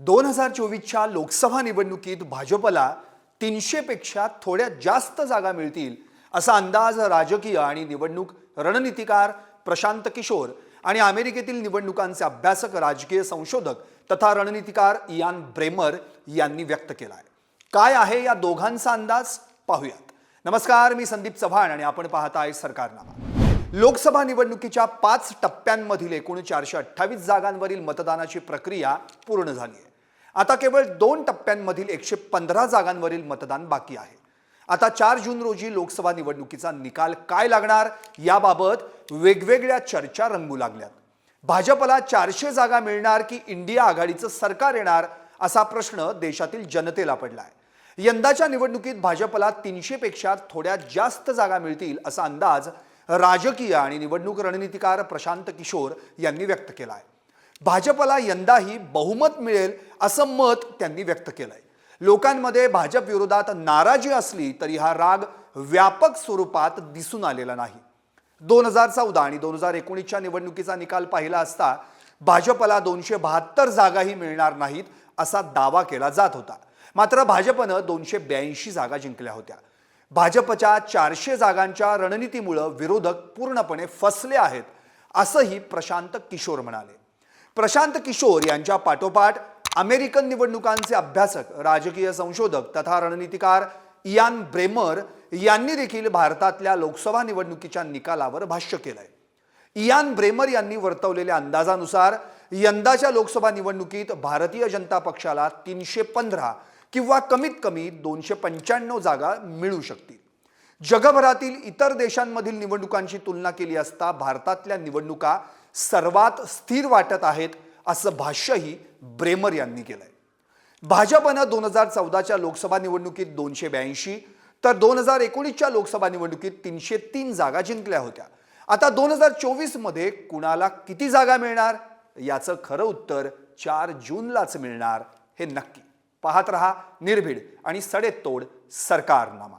दोन हजार चोवीसच्या लोकसभा निवडणुकीत भाजपला तीनशेपेक्षा थोड्या जास्त जागा मिळतील असा अंदाज राजकीय आणि निवडणूक रणनीतिकार प्रशांत किशोर आणि अमेरिकेतील निवडणुकांचे अभ्यासक राजकीय संशोधक तथा रणनीतिकार इयान ब्रेमर यांनी व्यक्त केला आहे काय आहे या दोघांचा अंदाज? पाहूयात. नमस्कार मी संदीप चव्हाण आणि आपण पाहत आहे सरकारनामा. लोकसभा निवडणुकीच्या पाच टप्प्यांमधील एकूण चारशे अठ्ठावीस जागांवरील मतदानाची प्रक्रिया पूर्ण झाली आहे. आता केवळ दोन टप्प्यांमधील एकशे पंधरा जागांवरील मतदान बाकी आहे. आता चार जून रोजी लोकसभा निवडणुकीचा निकाल काय लागणार याबाबत वेगवेगळ्या चर्चा रंगू लागल्यात. भाजपला चारशे जागा मिळणार की इंडिया आघाडीचं सरकार येणार असा प्रश्न देशातील जनतेला पडलाय. यंदाच्या निवडणुकीत भाजपला तीनशे पेक्षा थोड्या जास्त जागा मिळतील असा अंदाज राजकीय आणि निवडणूक रणनीतिकार प्रशांत किशोर यांनी व्यक्त केला आहे भाजपला यंदाही बहुमत मिळेल असं मत त्यांनी व्यक्त केलंय. लोकांमध्ये भाजप विरोधात नाराजी असली तरी हा राग व्यापक स्वरूपात दिसून आलेला नाही. दोन हजार चौदा आणि दोन हजार एकोणीसच्या निवडणुकीचा निकाल पाहिला असता भाजपला दोनशे बहात्तर जागाही मिळणार नाहीत असा दावा केला जात होता. मात्र भाजपनं दोनशे ब्याऐंशी जागा जिंकल्या होत्या. भाजपच्या चारशे जागांच्या रणनीतीमुळं विरोधक पूर्णपणे फसले आहेत असंही प्रशांत किशोर म्हणाले. प्रशांत किशोर यांच्या पाठोपाठ अमेरिकन निवडणुकांचे अभ्यासक राजकीय संशोधक तथा रणनीतिकार इयान ब्रेमर यांनी देखील भारतातल्या लोकसभा निवडणुकीच्या निकालावर भाष्य केलंय. इयान ब्रेमर यांनी वर्तवलेल्या अंदाजानुसार यंदाच्या लोकसभा निवडणुकीत भारतीय जनता पक्षाला तीनशे पंधरा किंवा कमीत कमी दोनशे पंच्याण्णव जागा मिळू शकतील. जगभरातील इतर देशांमधील निवडणुकांची तुलना केली असता भारतातल्या निवडणुका सर्वात स्थिर वाटत आहेत असं भाष्यही ब्रेमर यांनी केलंय. भाजपनं दोन हजार चौदाच्या लोकसभा निवडणुकीत दोनशे ब्याऐंशी तर दोन हजार एकोणीसच्या लोकसभा निवडणुकीत तीनशे तीन जागा जिंकल्या होत्या. आता दोन हजार चोवीसमध्ये कुणाला किती जागा मिळणार? याचं खरं उत्तर चार जूनलाच मिळणार हे नक्की. पाहत रहा निर्भीड आणि सडेतोड सरकारनामा.